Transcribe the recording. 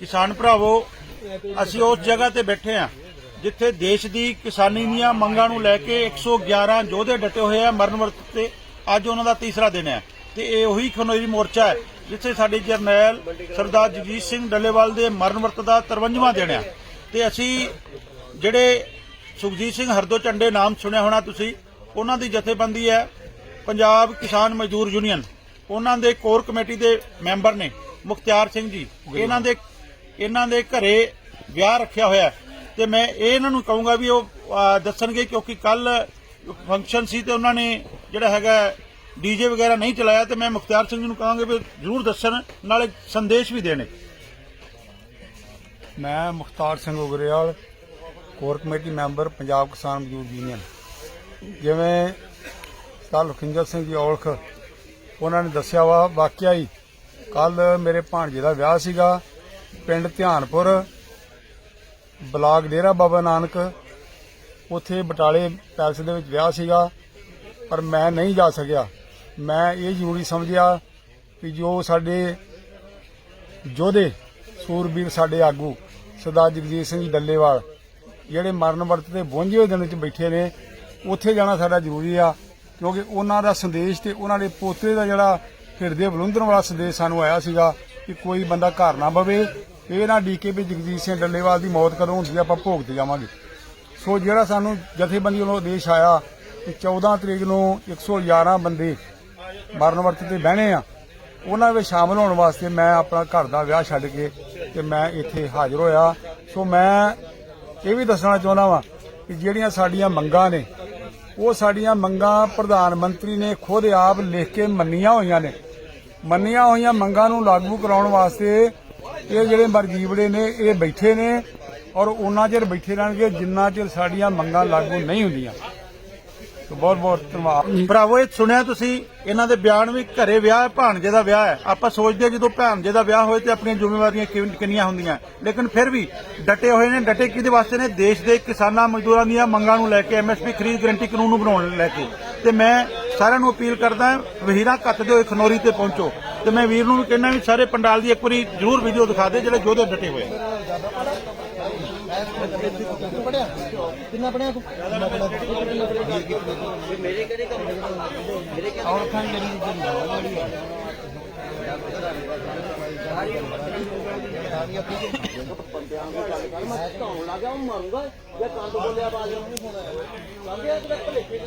ਕਿਸਾਨ ਭਰਾਵੋ, ਅਸੀਂ ਉਸ ਜਗ੍ਹਾ ਤੇ ਬੈਠੇ ਆ ਜਿੱਥੇ ਦੇਸ਼ ਦੀ ਕਿਸਾਨੀ ਦੀਆਂ ਮੰਗਾਂ ਨੂੰ ਲੈ ਕੇ 111 ਯੋਧੇ ਡਟੇ ਹੋਏ ਆ ਮਰਨ ਵਰਤ ਤੇ। ਅੱਜ ਉਹਨਾਂ ਦਾ ਤੀਸਰਾ ਦਿਨ ਹੈ ਤੇ ਇਹ ਉਹੀ ਖਨੋਰੀ ਮੋਰਚਾ ਹੈ, ਜਿੱਥੇ ਸਾਡੇ ਜਰਨੈਲ ਸਰਦਾਰ ਜਗਜੀਤ ਸਿੰਘ ਡੱਲੇਵਾਲ ਦੇ ਮਰਨ ਵਰਤ ਦਾ 53ਵਾਂ ਦਿਨ ਹੈ। ਤੇ ਅਸੀਂ ਜਿਹੜੇ ਸੁਖਜੀਤ ਸਿੰਘ ਹਰਦੋ ਝੰਡੇ ਨਾਮ ਸੁਣਿਆ ਹੋਣਾ ਤੁਸੀਂ, ਉਹਨਾਂ ਦੀ ਜਥੇਬੰਦੀ ਹੈ ਪੰਜਾਬ ਕਿਸਾਨ ਮਜ਼ਦੂਰ ਯੂਨੀਅਨ। ਉਹਨਾਂ ਦੇ ਕੋਰ ਕਮੇਟੀ ਦੇ ਮੈਂਬਰ ਨੇ। ਮੁਖਤਿਆਰ ਸਿੰਘ ਜੀ ਇਹਨਾਂ ਦੇ ਇਹਨਾਂ ਦੇ ਘਰੇ ਵਿਆਹ ਰੱਖਿਆ ਹੋਇਆ ਤੇ ਮੈਂ ਇਹ ਇਹਨਾਂ ਨੂੰ ਕਹੂੰਗਾ ਵੀ ਉਹ ਦੱਸਣਗੇ ਕਿਉਂਕਿ ਕੱਲ ਫੰਕਸ਼ਨ ਸੀ ਤੇ ਉਹਨਾਂ ਨੇ ਜਿਹੜਾ ਹੈਗਾ ਡੀਜੇ ਵਗੈਰਾ ਨਹੀਂ ਚਲਾਇਆ ਤੇ ਮੈਂ ਮੁਖਤਿਆਰ ਸਿੰਘ ਜੀ ਨੂੰ ਕਹਾਂਗਾ ਵੀ ਜ਼ਰੂਰ ਦੱਸਣ ਨਾਲੇ ਸੰਦੇਸ਼ ਵੀ ਦੇਣ। ਮੈਂ Mukhtar Singh Ugrewal core committee member Punjab Kisan Mazdoor Union. ਜਿਵੇਂ ਸਰ ਲਖਿੰਦਰ ਸਿੰਘ ਜੀ ਔਲਖ ਉਹਨਾਂ ਨੇ ਦੱਸਿਆ ਵਾ ਵਾਕਿਆ ਹੀ ਕੱਲ ਮੇਰੇ ਭਾਣਜੇ ਦਾ ਵਿਆਹ ਸੀਗਾ, ਪਿੰਡ ਧਿਆਨਪੁਰ, ਬਲਾਕ ਡੇਰਾ ਬਾਬਾ ਨਾਨਕ। ਉੱਥੇ ਬਟਾਲੇ ਪੈਲਸ ਦੇ ਵਿੱਚ ਵਿਆਹ ਸੀਗਾ, ਪਰ ਮੈਂ ਨਹੀਂ ਜਾ ਸਕਿਆ। ਮੈਂ ਇਹ ਜ਼ਰੂਰੀ ਸਮਝਿਆ ਕਿ ਜੋ ਸਾਡੇ ਯੋਧੇ, ਸੂਰਬੀਰ ਸਾਡੇ ਆਗੂ, ਸਰਦਾਰ ਜਗਜੀਤ ਸਿੰਘ ਡੱਲੇਵਾਲ, ਜਿਹੜੇ ਮਰਨ ਵਰਤ ਤੇ 52 ਦਿਨ ਵਿੱਚ ਬੈਠੇ ਨੇ, ਉੱਥੇ ਜਾਣਾ ਸਾਡਾ ਜ਼ਰੂਰੀ ਆ, ਕਿਉਂਕਿ ਉਹਨਾਂ ਦਾ ਸੰਦੇਸ਼ ਤੇ ਉਹਨਾਂ ਦੇ ਪੋਤੇ ਦਾ ਜਿਹੜਾ ਹਿਰਦੇ ਬਲੁੰਦਰਨ ਵਾਲਾ ਸੰਦੇਸ਼ ਸਾਨੂੰ ਆਇਆ ਸੀਗਾ ਕਿ ਕੋਈ ਬੰਦਾ ਘਰ ਨਾ ਬਵੇ, ਇਹ ਨਾ ਡੀਕੇ ਵੀ ਜਗਜੀਤ ਸਿੰਘ ਡੱਲੇਵਾਲ ਦੀ ਮੌਤ ਕਦੋਂ ਹੁੰਦੀ ਆ, ਆਪਾਂ ਭੋਗ ਤੇ ਜਾਵਾਂਗੇ। ਸੋ ਜਿਹੜਾ ਸਾਨੂੰ ਜਥੇਬੰਦੀ ਵੱਲੋਂ ਆਦੇਸ਼ ਆਇਆ ਕਿ 14 ਤਰੀਕ ਨੂੰ 111 ਬੰਦੇ ਮਰਨ ਵਰਤ ਤੇ ਬਹਿਣੇ ਆ, ਉਹਨਾਂ ਵਿੱਚ ਸ਼ਾਮਲ ਹੋਣ ਵਾਸਤੇ ਮੈਂ ਆਪਣਾ ਘਰ ਦਾ ਵਿਆਹ ਛੱਡ ਕੇ ਤੇ ਮੈਂ ਇੱਥੇ ਹਾਜ਼ਰ ਹੋਇਆ। ਸੋ ਮੈਂ ਇਹ ਵੀ ਦੱਸਣਾ ਚਾਹੁੰਦਾ ਵਾਂ ਕਿ ਜਿਹੜੀਆਂ ਸਾਡੀਆਂ ਮੰਗਾਂ ਨੇ, ਉਹ ਸਾਡੀਆਂ ਮੰਗਾਂ ਪ੍ਰਧਾਨ ਮੰਤਰੀ ਨੇ ਖੁਦ ਆਪ ਲਿਖ ਕੇ ਮੰਨੀਆਂ ਹੋਈਆਂ ਨੇ। ਮੰਨੀਆਂ ਹੋਈਆਂ ਮੰਗਾਂ ਨੂੰ ਲਾਗੂ ਕਰਾਉਣ ਵਾਸਤੇ ਇਹ ਜਿਹੜੇ ਮਰਜੀਵੜੇ ਨੇ, ਇਹ ਬੈਠੇ ਨੇ ਔਰ ਉਹਨਾਂ ਚਿਰ ਬੈਠੇ ਰਹਿਣਗੇ ਜਿੰਨਾ ਚਿਰ ਸਾਡੀਆਂ ਮੰਗਾਂ ਲਾਗੂ ਨਹੀਂ ਹੁੰਦੀਆਂ। ਸੋ ਬਹੁਤ ਬਹੁਤ ਧੰਨਵਾਦ। ਭਰਾਵੋ, ਇਹ ਸੁਣਿਆ ਤੁਸੀਂ, ਇਹਨਾਂ ਦੇ ਬਿਆਨ ਵੀ ਘਰੇ ਵਿਆਹ ਹੈ, ਭਾਣਜੇ ਦਾ ਵਿਆਹ ਹੈ। ਆਪਾਂ ਸੋਚਦੇ ਹਾਂ ਜਦੋਂ ਭਾਣਜੇ ਦਾ ਵਿਆਹ ਹੋਏ ਤੇ ਆਪਣੀਆਂ ਜ਼ਿੰਮੇਵਾਰੀਆਂ ਕਿੰਨੀਆਂ ਹੁੰਦੀਆਂ। ਲੇਕਿਨ ਫਿਰ ਵੀ ਡਟੇ ਹੋਏ ਨੇ, ਡਟੇ ਕਿਹਦੇ ਵਾਸਤੇ ਨੇ? ਦੇਸ਼ ਦੇ ਕਿਸਾਨਾਂ ਮਜ਼ਦੂਰਾਂ ਦੀਆਂ ਮੰਗਾਂ ਨੂੰ ਲੈ ਕੇ ਐਮਐਸਪੀ ਖਰੀਦ ਗਰੰਟੀ ਕਾਨੂੰਨ ਨੂੰ ਬਣਾਉਣ ਨੂੰ ਲੈ ਕੇ। ਤੇ ਮੈਂ ਸਾਰਿਆਂ ਨੂੰ ਅਪੀਲ ਕਰਦਾ ਹਾਂ ਵਹੀਰਾ ਕੱਤਦੇ ਹੋਏ ਖਨੌਰੀ ਤੇ ਪਹੁੰਚੋ। ਤੇ ਮੈਂ ਵੀਰ ਨੂੰ ਵੀ ਕਹਿੰਦਾ ਵੀ ਸਾਰੇ ਪੰਡਾਲ ਦੀ ਇੱਕ ਵਾਰੀ ਜ਼ਰੂਰ ਵੀਡੀਓ ਦਿਖਾ ਦੇ, ਜਿਹੜੇ ਯੋਧੇ ਡਟੇ ਹੋਏ ਕਿੰਨਾ ਪੜਿਆ ਤੂੰ ਮੇਰੇ ਕਿਹੜੇ ਕੰਮ ਮੇਰੇ ਕਿਹੜੇ ਔਰ ਖਾਂ ਜਿਹੜੀ ਮੈਂ ਧੌਣ ਲੱਗਾ ਉਹ ਮਰੂੰਗਾ ਜੇ ਕੰਨ ਬੋਲਿਆ ਬਾਜ ਨਹੀਂ ਹੋਣਾ ਕੰਨ ਦੇ ਭਲੇਖੇ